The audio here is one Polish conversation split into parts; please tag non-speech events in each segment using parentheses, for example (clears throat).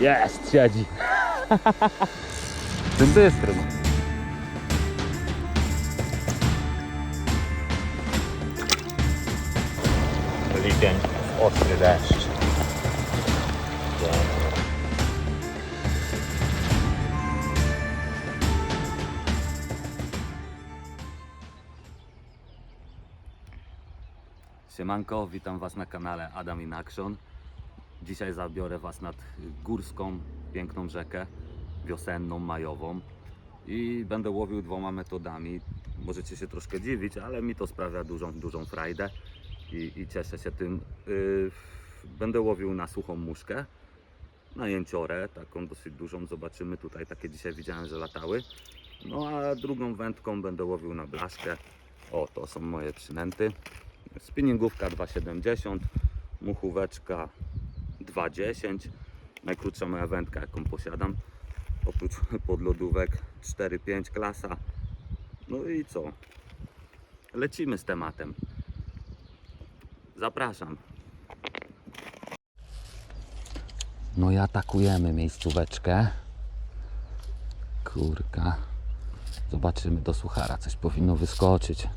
Jest, siedzi. (laughs) Tym bystrym. Lipień, ostry deszcz. Siemanko, witam Was na kanale Adam in Action. Dzisiaj zabiorę Was nad górską, piękną rzekę, wiosenną, majową i będę łowił dwoma metodami. Możecie się troszkę dziwić, ale mi to sprawia dużą, dużą frajdę i, i cieszę się tym. Yy, będę łowił na suchą muszkę, na jęciorę, taką dosyć dużą, zobaczymy. Tutaj takie dzisiaj widziałem, że latały. No a drugą wędką będę łowił na blaszkę. O, to są moje przynęty. Spinningówka 2,70, muchóweczka 2,10. Najkrótsza moja wędka, jaką posiadam. Oprócz (laughs) podlodówek 4,5 klasa. No i co? Lecimy z tematem. Zapraszam. No i atakujemy miejscóweczkę. Kurka. Zobaczymy do suchara. Coś powinno wyskoczyć.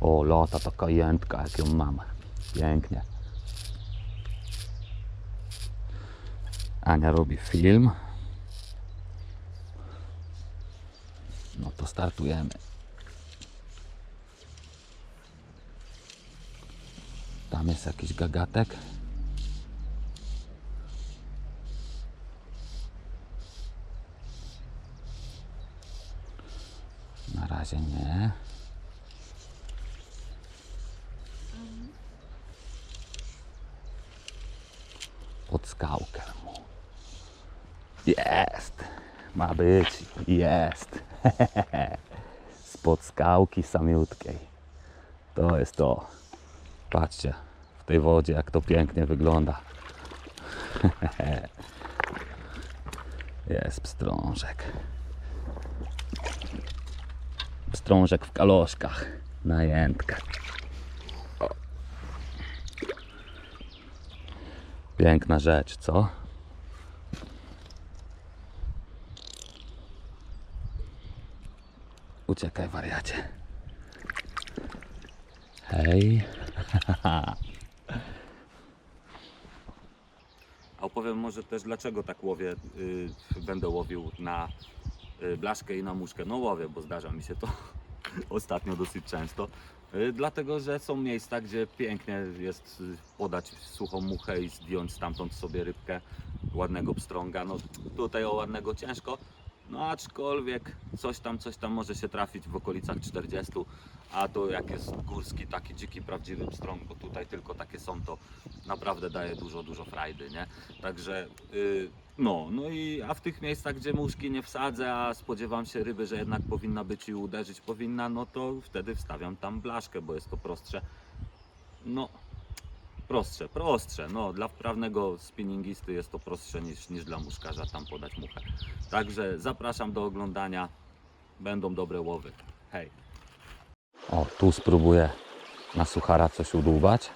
O, lata taka jętka, jak ją mam. Pięknie. Ania robi film. No to startujemy. Tam jest jakiś gagatek. Na razie nie. pod skałkę mu. Jest! Być, jest! (laughs) Spod skałki samiutkiej. To jest to. Patrzcie, w tej wodzie jak to pięknie wygląda. (laughs) Jest pstrążek. Pstrążek w kaloszkach. Najętka. Piękna rzecz, co? Uciekaj, wariacie. Hej. A opowiem może też dlaczego tak łowię, y, będę łowił na y, blaszkę i na muszkę. No łowię, bo zdarza mi się to (laughs) ostatnio dosyć często. Y, Dlatego, że są miejsca, gdzie pięknie jest y, podać suchą muchę i zdjąć stamtąd sobie rybkę ładnego pstrąga. No tutaj o ładnego ciężko, no aczkolwiek coś tam, coś tam może się trafić w okolicach 40, a to jak jest górski, taki dziki, prawdziwy pstrąg, bo tutaj tylko takie są, to naprawdę daje dużo, dużo frajdy, nie? Także y, no, no i a w tych miejscach, gdzie muszki nie wsadzę, a spodziewam się ryby, że jednak powinna być i uderzyć powinna, no to wtedy wstawiam tam blaszkę, bo jest to prostsze. No, prostsze, prostsze. No, dla wprawnego spinningisty jest to prostsze niż, niż dla muszkarza tam podać muchę. Także zapraszam do oglądania. Będą dobre łowy. Hej. O, tu spróbuję na suchara coś udłubać.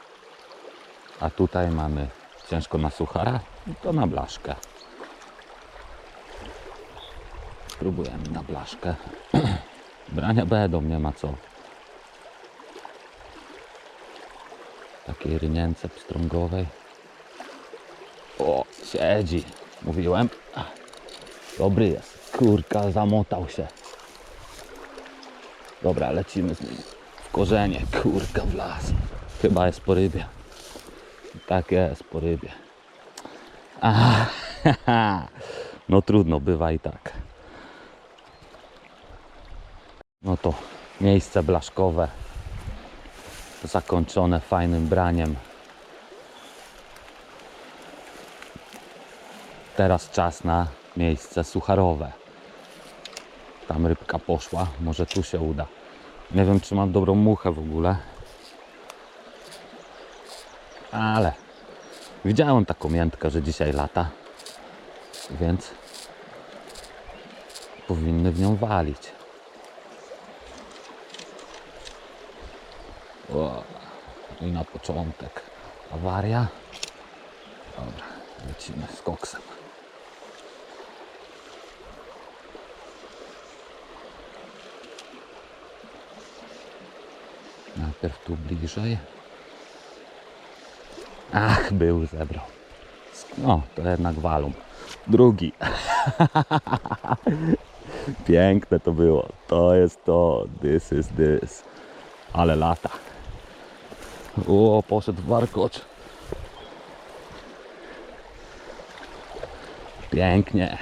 A tutaj mamy ciężko na suchara, i to na blaszkę. Spróbujemy na blaszkę. (clears throat) Brania będą, nie ma co. Takiej rynience pstrągowej. O, siedzi. Mówiłem. Dobry jest. Kurka, zamotał się. Dobra, lecimy z nim. W korzenie. Kurka w las. Chyba jest po rybie. Tak jest, po rybie. Aha, (laughs) no trudno, bywa i tak. No to miejsce blaszkowe zakończone fajnym braniem. Teraz czas na miejsce sucharowe. Tam rybka poszła, może tu się uda. Nie wiem, czy mam dobrą muchę w ogóle. Ale widziałem taką miętkę, że dzisiaj lata, więc powinny w nią walić. O, I na początek awaria. Dobra, lecimy z koksem. Najpierw tu bliżej. Ach, był, zebrał. No, to jednak walum. Drugi. (laughs) Piękne to było. To jest to. This is this. Ale lata. O, poszedł warkocz. Pięknie.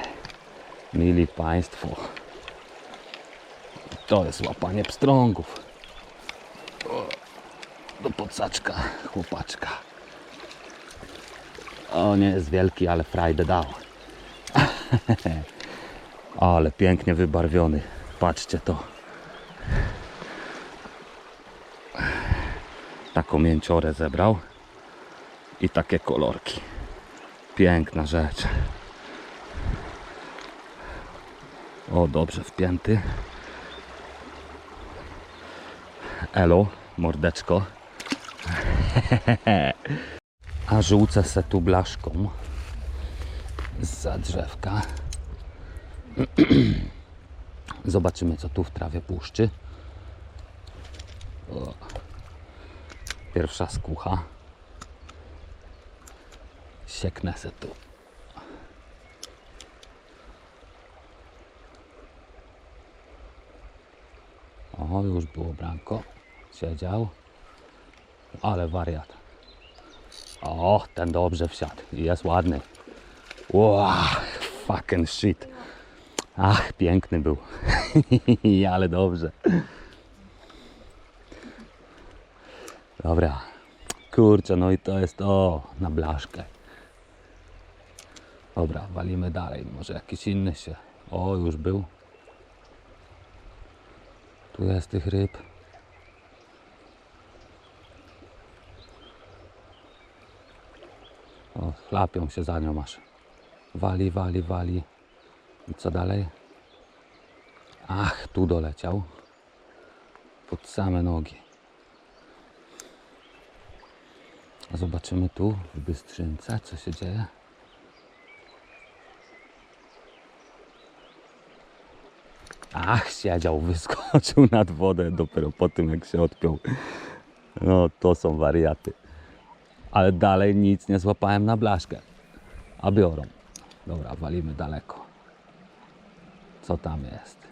Mili Państwo. To jest łapanie pstrągów. O, do podsaczka, chłopaczka. O, nie jest wielki, ale frajdę dał. (laughs) ale pięknie wybarwiony. Patrzcie to. Taką mięciorę zebrał. I takie kolorki. Piękna rzecz. O, dobrze wpięty. Elo, mordeczko. (laughs) A żółcę se tu blaszką za drzewka. (clears throat) Zobaczymy, co tu w trawie puszczy. O. Pierwsza skucha. Sieknę se tu. O, już było branko. Siedział. Ale wariat. O, ten dobrze wsiadł. Jest ładny. Wow, fucking shit. Ach, piękny był. (laughs) Ale dobrze. Dobra. Kurczę, no i to jest to na blaszkę. Dobra, walimy dalej. Może jakiś inny się. O, już był. Tu jest tych ryb. O, chlapią się za nią aż. Wali, wali, wali. I co dalej? Ach, tu doleciał. Pod same nogi. A zobaczymy tu w Bystrzynce, co się dzieje. Ach, siedział, (laughs) wyskoczył nad wodę dopiero po tym, jak się odpiął. No, to są wariaty. Ale dalej nic nie złapałem na blaszkę. A biorą. Dobra, walimy daleko. Co tam jest?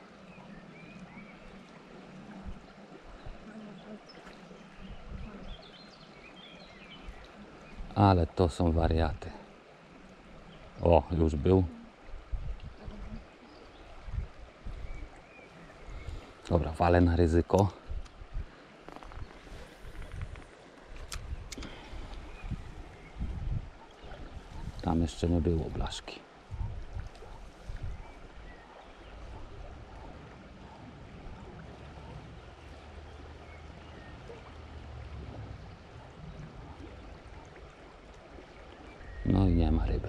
Ale to są wariaty. O, już był. Dobra, walę na ryzyko. Tam jeszcze nie było blaszki. Nie ma ryby.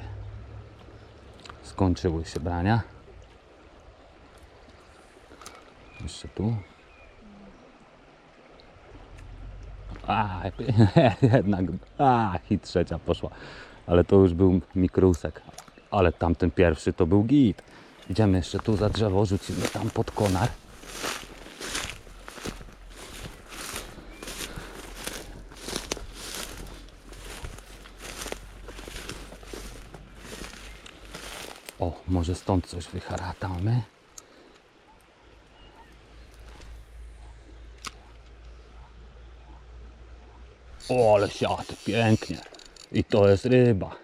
Skończyły się brania. Jeszcze tu. A, (laughs) jednak, a, i trzecia poszła. Ale to już był mikrusek. Ale tamten pierwszy to był git. Idziemy jeszcze tu za drzewo, rzucimy tam pod konar. O, może stąd coś wyharatamy. O, ale pięknie. I to jest ryba.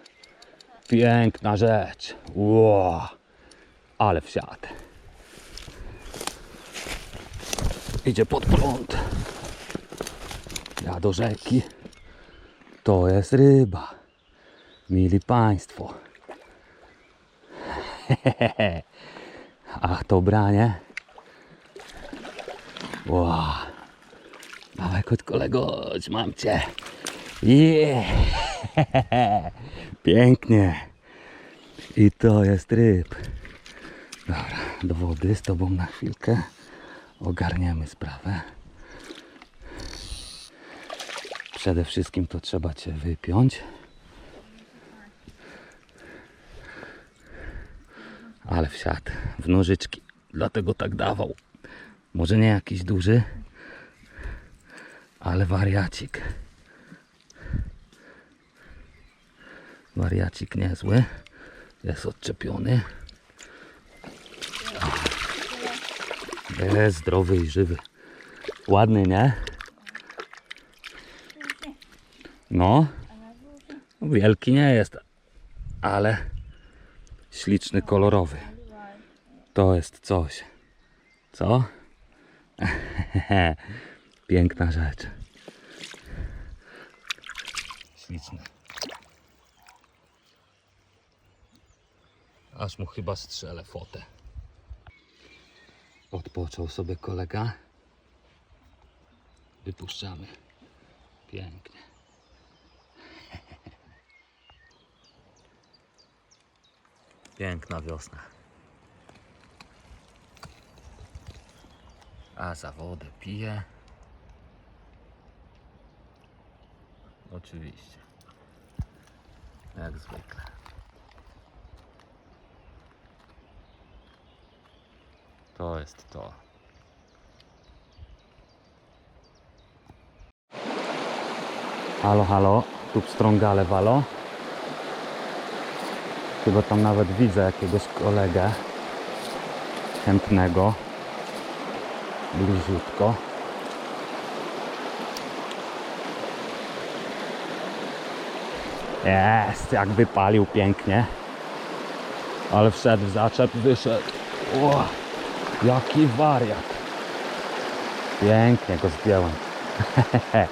Piękna rzecz. Wow. Ale wsiad. Idzie pod prąd. Ja do rzeki. To jest ryba. Mili Państwo. (laughs) Ach, to branie. Wow. Dawaj, chodź kolego, mam cię. Yeah. (laughs) Pięknie. I to jest ryb. Dobra, do wody z tobą na chwilkę. Ogarniemy sprawę. Przede wszystkim to trzeba cię wypiąć. Ale wsiadł w nożyczki, dlatego tak dawał. Może nie jakiś duży, ale wariacik. Wariacik niezły. Jest odczepiony. Jest zdrowy i żywy. Ładny, nie? No. Wielki nie jest, ale śliczny, kolorowy. To jest coś. Co? (laughs) Piękna rzecz. Śliczny. Aż mu chyba strzelę fotę. Odpoczął sobie kolega. Wypuszczamy. Pięknie. (laughs) Piękna wiosna. A za wodę pije. Oczywiście. Jak zwykle. To jest to. Halo, halo, tu pstrągale walo. Chyba tam nawet widzę jakiegoś kolegę chętnego. Bliziutko. Jest, jak wypalił pięknie. Ale wszedł w zaczep, wyszedł. O, jaki wariat. Pięknie go zdjąłem. (laughs)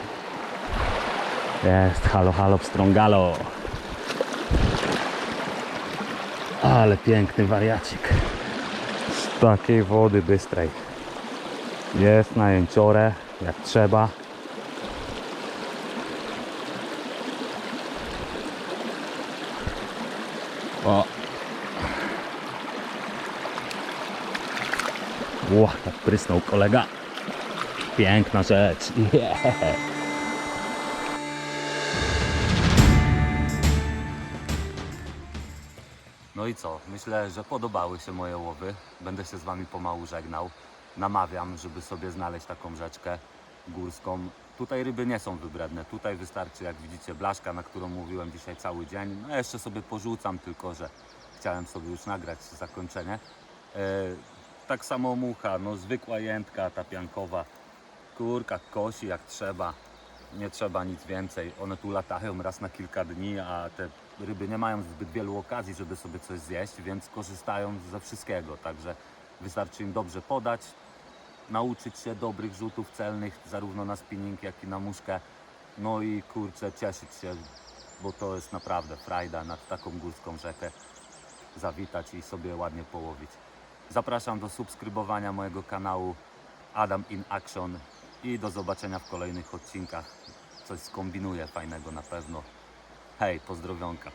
Jest, halo, halo, pstrągalo. Ale piękny wariacik. Z takiej wody bystrej. Jest na jęciorę, jak trzeba. O. Ło, tak prysnął kolega. Piękna rzecz. (laughs) Yeah. No i co? Myślę, że podobały się moje łowy. Będę się z Wami pomału żegnał. Namawiam, żeby sobie znaleźć taką rzeczkę górską. Tutaj ryby nie są wybredne. Tutaj wystarczy, jak widzicie, blaszka, na którą mówiłem dzisiaj cały dzień. No jeszcze sobie porzucam, tylko że chciałem sobie już nagrać zakończenie. E, tak samo mucha, no zwykła jętka, ta piankowa. Kurka kosi jak trzeba. Nie trzeba nic więcej. One tu latają raz na kilka dni, a te ryby nie mają zbyt wielu okazji, żeby sobie coś zjeść, więc korzystają ze wszystkiego. Także wystarczy im dobrze podać, nauczyć się dobrych rzutów celnych, zarówno na spinning, jak i na muszkę. No i kurczę, cieszyć się, bo to jest naprawdę frajda nad taką górską rzekę zawitać i sobie ładnie połowić. Zapraszam do subskrybowania mojego kanału Adam in Action i do zobaczenia w kolejnych odcinkach. Coś skombinuję fajnego na pewno. Hej, pozdrowionka.